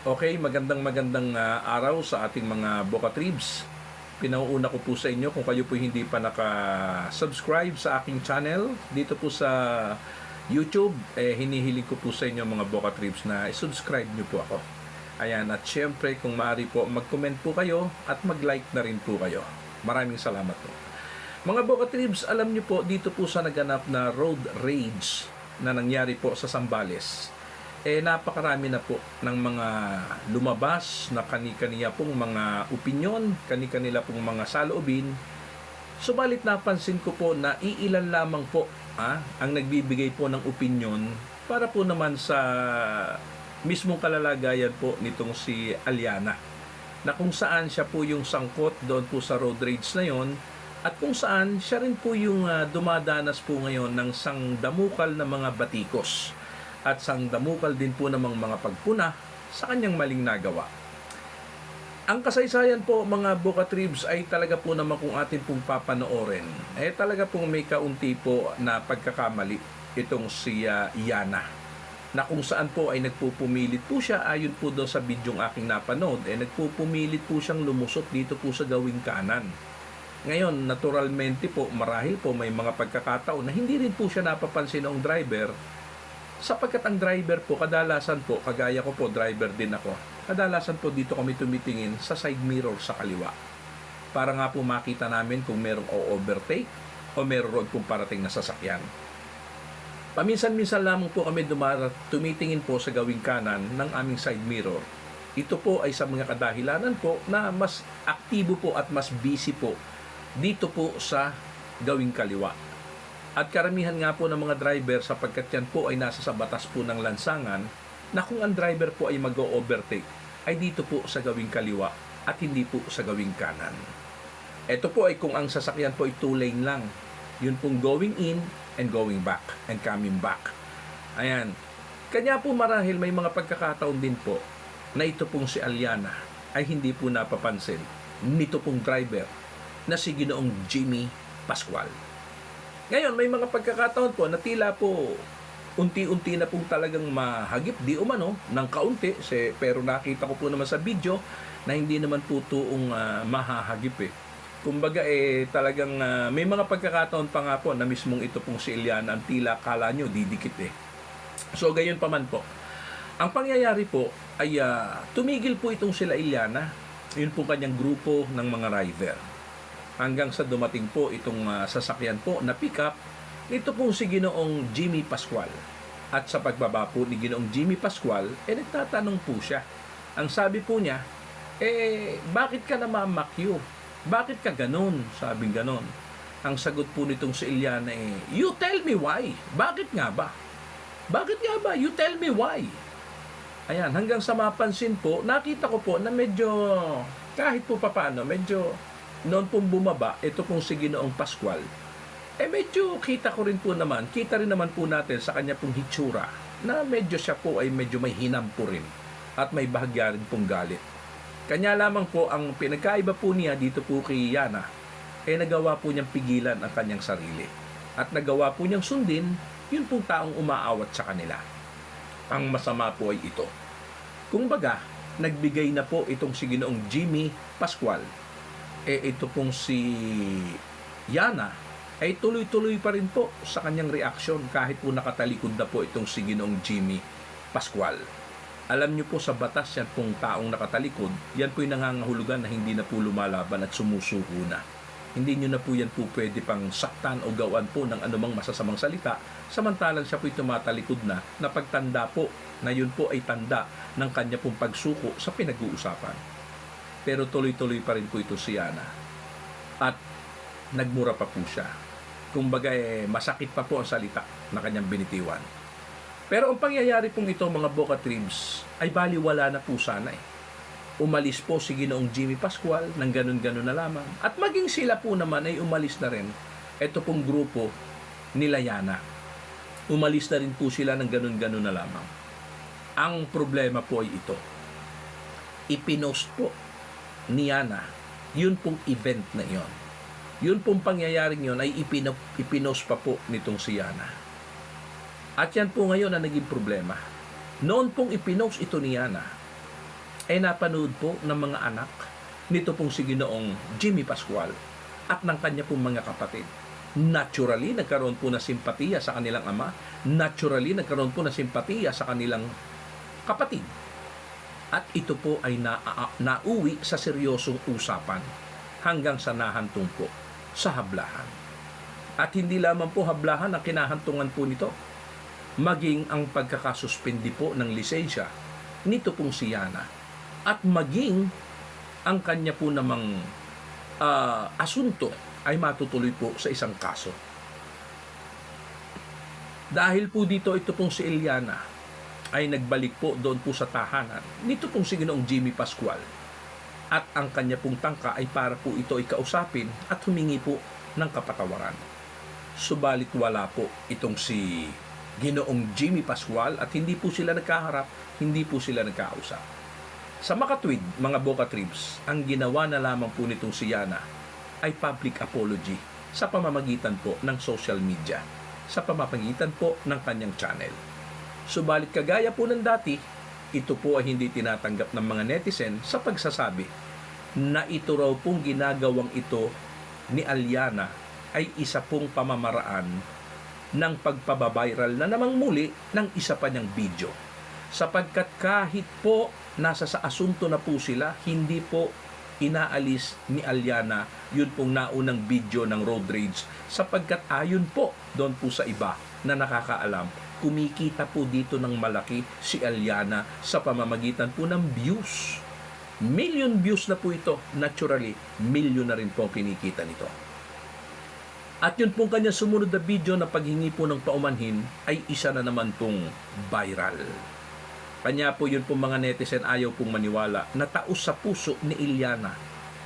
Okay, magandang magandang ah, araw sa ating mga Boca Tribs. Pinauuna ko po sa inyo kung kayo po hindi pa naka-subscribe sa aking channel dito po sa YouTube, eh, hinihiling ko po sa inyo mga Boca Tribs na subscribe nyo po ako. Ayan, at syempre kung maaari po, mag-comment po kayo at mag-like na rin po kayo. Maraming salamat po. Mga Boca Tribs, alam nyo po, dito po sa naganap na road rage na nangyari po sa Sambales, eh napakarami na po ng mga lumabas na kani-kaniya pong mga opinyon, kani-kanila pong mga saloobin. Subalit napansin ko po na iilan lamang po ah, ang nagbibigay po ng opinyon para po naman sa mismong kalalagayan po nitong si Aliana na kung saan siya po yung sangkot doon po sa road rage na yon at kung saan siya rin po yung ah, dumadanas po ngayon ng sangdamukal na mga batikos at sangdamukal din po namang mga pagpuna sa kanyang maling nagawa. Ang kasaysayan po mga Boca Tribs ay talaga po naman kung atin pong papanoorin, eh talaga pong may kaunti po na pagkakamali itong si ah, Yana na kung saan po ay nagpupumilit po siya ayon po daw sa bidyong aking napanood. Eh nagpupumilit po siyang lumusot dito po sa gawing kanan. Ngayon naturalmente po marahil po may mga pagkakataon na hindi rin po siya napapansin ng driver sapagkat ang driver po kadalasan po kagaya ko po driver din ako kadalasan po dito kami tumitingin sa side mirror sa kaliwa para nga po makita namin kung merong o-overtake o meron pong parating na sasakyan Paminsan-minsan lamang po kami dumara, tumitingin po sa gawing kanan ng aming side mirror. Ito po ay sa mga kadahilanan po na mas aktibo po at mas busy po dito po sa gawing kaliwa. At karamihan nga po ng mga driver sapagkat yan po ay nasa sa batas po ng lansangan na kung ang driver po ay mag-overtake ay dito po sa gawing kaliwa at hindi po sa gawing kanan. Ito po ay kung ang sasakyan po ay two lane lang. Yun pong going in and going back and coming back. Ayan. Kanya po marahil may mga pagkakataon din po na ito pong si Aliana ay hindi po napapansin nito pong driver na si Ginoong Jimmy Pascual. Ngayon, may mga pagkakataon po na tila po unti-unti na pong talagang mahagip di umano ng kaunti se, pero nakita ko po naman sa video na hindi naman po tuong ah, mahahagip eh. Kumbaga eh talagang ah, may mga pagkakataon pa nga po na mismong ito pong si Eliana ang tila kala nyo didikit eh. So gayon pa man po. Ang pangyayari po ay ah, tumigil po itong sila Eliana, yun po kanyang grupo ng mga rider. Hanggang sa dumating po itong ah, sasakyan po na pickup ito pong si Ginoong Jimmy Pascual. At sa pagbaba po ni Ginoong Jimmy Pascual, eh nagtatanong po siya. Ang sabi po niya, eh bakit ka namamakyo? Bakit ka ganon? Sabing ganon. Ang sagot po nitong si Ilyana eh, You tell me why. Bakit nga ba? Bakit nga ba? You tell me why. Ayan, hanggang sa mapansin po, nakita ko po na medyo, kahit po papano, medyo noon pong bumaba, ito pong si Ginoong Pascual, eh medyo kita ko rin po naman, kita rin naman po natin sa kanya pong hitsura na medyo siya po ay medyo may hinampo rin at may bahagya rin pong galit. Kanya lamang po ang pinagkaiba po niya dito po kay Yana eh nagawa po niyang pigilan ang kanyang sarili at nagawa po niyang sundin yun pong taong umaawat sa kanila. Ang masama po ay ito. Kung baga, nagbigay na po itong si Ginoong Jimmy Pascual. Eh ito pong si Yana ay tuloy-tuloy pa rin po sa kanyang reaksyon kahit po nakatalikod na po itong si Ginoong Jimmy Pascual. Alam niyo po sa batas yan pong taong nakatalikod, yan po yung nangangahulugan na hindi na po lumalaban at sumusuko na. Hindi niyo na po yan po pwede pang saktan o gawan po ng anumang masasamang salita, samantalang siya po'y tumatalikod na na pagtanda po na yun po ay tanda ng kanya pong pagsuko sa pinag-uusapan. Pero tuloy-tuloy pa rin po ito si Yana. At nagmura pa po siya. Kumbaga eh, masakit pa po ang salita na kanyang binitiwan. Pero ang pangyayari pong ito mga Boca Tribs ay baliwala na po sana eh. Umalis po si Ginoong Jimmy Pascual ng ganun-ganun na lamang. At maging sila po naman ay umalis na rin. Ito pong grupo nila Yana. Umalis na rin po sila ng ganun-ganun na lamang. Ang problema po ay ito. Ipinost po ni Yana yun pong event na iyon yun pong pangyayaring yun ay ipino, ipinost pa po nitong si Yana. At yan po ngayon ang naging problema. Noon pong ipinost ito ni Yana, ay napanood po ng mga anak nito pong si Ginoong Jimmy Pascual at ng kanya pong mga kapatid. Naturally, nagkaroon po na simpatiya sa kanilang ama. Naturally, nagkaroon po na simpatiya sa kanilang kapatid. At ito po ay na, nauwi sa seryosong usapan hanggang sa nahantong po sa hablahan. At hindi lamang po hablahan ang kinahantungan po nito, maging ang pagkakasuspindi po ng lisensya nito pong si Yana at maging ang kanya po namang ah, asunto ay matutuloy po sa isang kaso. Dahil po dito ito pong si Eliana ay nagbalik po doon po sa tahanan nito pong si Ginoong Jimmy Pascual at ang kanya pong tangka ay para po ito ay kausapin at humingi po ng kapatawaran. Subalit wala po itong si Ginoong Jimmy Pascual at hindi po sila nagkaharap, hindi po sila nagkausap. Sa makatwid, mga Boca Tribs, ang ginawa na lamang po nitong si Yana ay public apology sa pamamagitan po ng social media, sa pamamagitan po ng kanyang channel. Subalit kagaya po ng dati, ito po ay hindi tinatanggap ng mga netizen sa pagsasabi na ito raw pong ginagawang ito ni Aliana ay isa pong pamamaraan ng pagpababiral na namang muli ng isa pa niyang video. Sapagkat kahit po nasa sa asunto na po sila, hindi po inaalis ni Aliana yun pong naunang video ng road rage sapagkat ayon po doon po sa iba na nakakaalam kumikita po dito ng malaki si Aliana sa pamamagitan po ng views. Million views na po ito. Naturally, million na rin po kinikita nito. At yun pong kanya sumunod na video na paghingi po ng paumanhin ay isa na naman pong viral. Kanya po yun pong mga netizen ayaw pong maniwala na taos sa puso ni Ilyana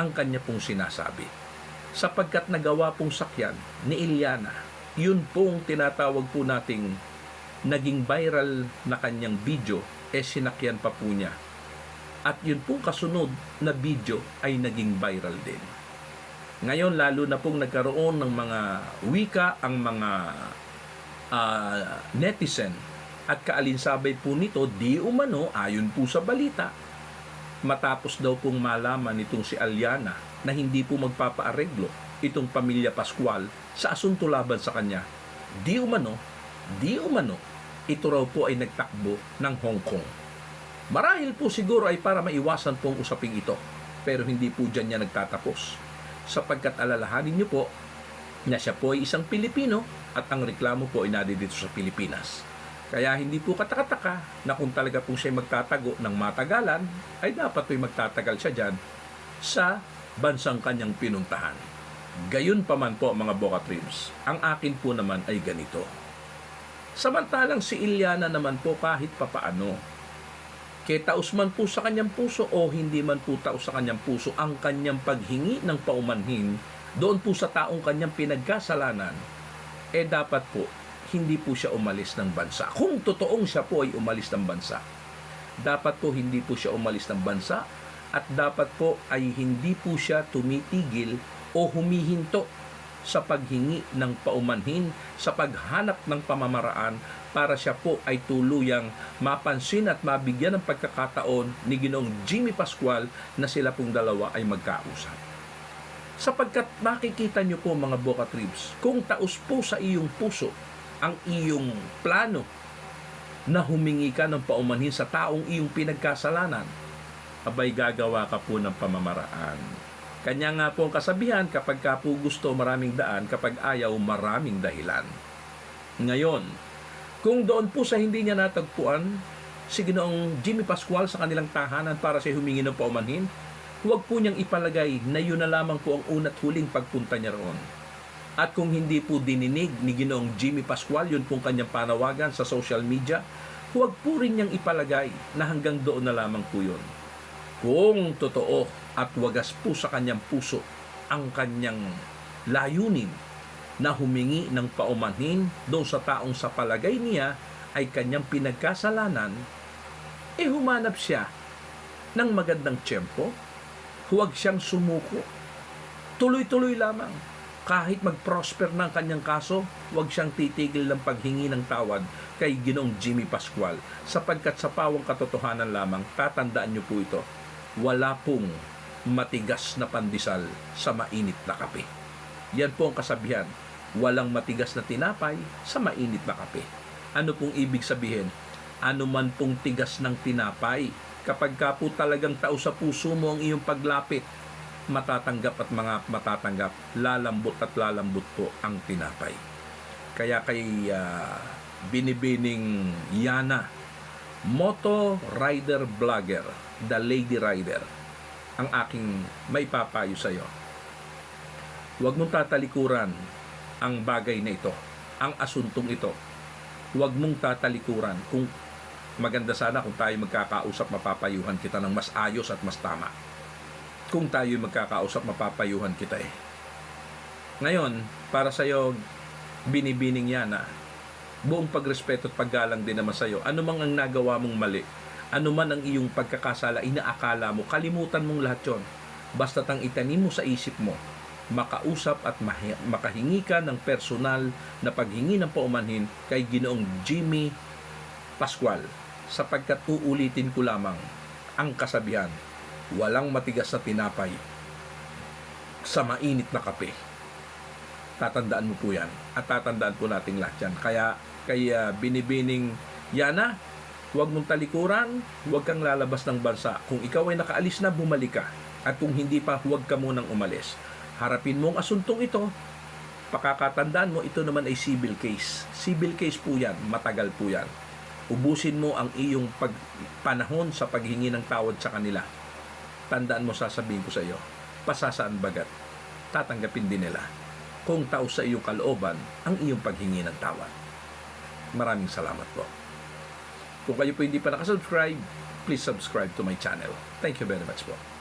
ang kanya pong sinasabi. Sapagkat nagawa pong sakyan ni Ilyana, yun pong tinatawag po nating naging viral na kanyang video, eh sinakyan pa po niya. At yun pong kasunod na video ay naging viral din. Ngayon, lalo na pong nagkaroon ng mga wika ang mga ah, netizen at kaalinsabay po nito, di umano, ayon po sa balita, matapos daw pong malaman nitong si Aliana na hindi po magpapaareglo itong pamilya Pascual sa asunto laban sa kanya, di umano, di umano, ito raw po ay nagtakbo ng Hong Kong. Marahil po siguro ay para maiwasan pong usaping ito, pero hindi po dyan niya nagtatapos. Sapagkat alalahanin niyo po na siya po ay isang Pilipino at ang reklamo po ay nadidito sa Pilipinas. Kaya hindi po katakataka na kung talaga po siya magtatago ng matagalan, ay dapat po'y magtatagal siya dyan sa bansang kanyang pinuntahan. Gayun pa man po mga Boca Trims, ang akin po naman ay ganito. Samantalang si Ilyana naman po kahit papaano, kay taos man po sa kanyang puso o hindi man po taos sa kanyang puso ang kanyang paghingi ng paumanhin doon po sa taong kanyang pinagkasalanan, eh dapat po hindi po siya umalis ng bansa. Kung totoong siya po ay umalis ng bansa, dapat po hindi po siya umalis ng bansa at dapat po ay hindi po siya tumitigil o humihinto sa paghingi ng paumanhin, sa paghanap ng pamamaraan para siya po ay tuluyang mapansin at mabigyan ng pagkakataon ni Ginoong Jimmy Pascual na sila pong dalawa ay magkausap. Sapagkat makikita nyo po mga Boca Tribs, kung taos po sa iyong puso ang iyong plano na humingi ka ng paumanhin sa taong iyong pinagkasalanan, abay gagawa ka po ng pamamaraan. Kanya nga po ang kasabihan, kapag ka po gusto maraming daan, kapag ayaw maraming dahilan. Ngayon, kung doon po sa hindi niya natagpuan, si Ginoong Jimmy Pascual sa kanilang tahanan para siya humingi ng paumanhin, huwag po niyang ipalagay na yun na lamang po ang una't huling pagpunta niya roon. At kung hindi po dininig ni Ginoong Jimmy Pascual, yun pong kanyang panawagan sa social media, huwag po rin niyang ipalagay na hanggang doon na lamang po yun. Kung totoo at wagas po sa kanyang puso ang kanyang layunin na humingi ng paumanhin doon sa taong sa palagay niya ay kanyang pinagkasalanan, eh humanap siya ng magandang tiyempo, huwag siyang sumuko. Tuloy-tuloy lamang. Kahit mag-prosper ng kanyang kaso, huwag siyang titigil ng paghingi ng tawad kay Ginoong Jimmy Pascual sapagkat sa pawang katotohanan lamang, tatandaan niyo po ito, wala pong matigas na pandesal sa mainit na kape. Yan po ang kasabihan, walang matigas na tinapay sa mainit na kape. Ano pong ibig sabihin? Ano man pong tigas ng tinapay, kapag ka po talagang tao sa puso mo ang iyong paglapit, matatanggap at mga matatanggap, lalambot at lalambot po ang tinapay. Kaya kay ah, binibining Yana, moto rider vlogger, the lady rider, ang aking may papayo sa iyo. Huwag mong tatalikuran ang bagay na ito, ang asuntong ito. Huwag mong tatalikuran kung maganda sana kung tayo magkakausap mapapayuhan kita ng mas ayos at mas tama kung tayo magkakausap, mapapayuhan kita eh. Ngayon, para sa iyo, binibining yan na buong pagrespeto at paggalang din naman sa iyo. Ano mang ang nagawa mong mali, ano man ang iyong pagkakasala, inaakala mo, kalimutan mong lahat yon. Basta't ang itanim mo sa isip mo, makausap at makahingi ka ng personal na paghingi ng paumanhin kay Ginoong Jimmy Pascual sapagkat uulitin ko lamang ang kasabihan walang matigas na tinapay sa mainit na kape. Tatandaan mo po yan. At tatandaan po nating lahat yan. Kaya, kaya binibining Yana, huwag mong talikuran, huwag kang lalabas ng bansa. Kung ikaw ay nakaalis na, bumalik ka. At kung hindi pa, huwag ka munang umalis. Harapin mo ang asuntong ito. Pakakatandaan mo, ito naman ay civil case. Civil case po yan. Matagal po yan. Ubusin mo ang iyong pag, panahon sa paghingi ng tawad sa kanila tandaan mo sasabihin ko sa iyo, pasasaan bagat, tatanggapin din nila kung tao sa iyong kalooban ang iyong paghingi ng tawad. Maraming salamat po. Kung kayo po hindi pa nakasubscribe, please subscribe to my channel. Thank you very much po.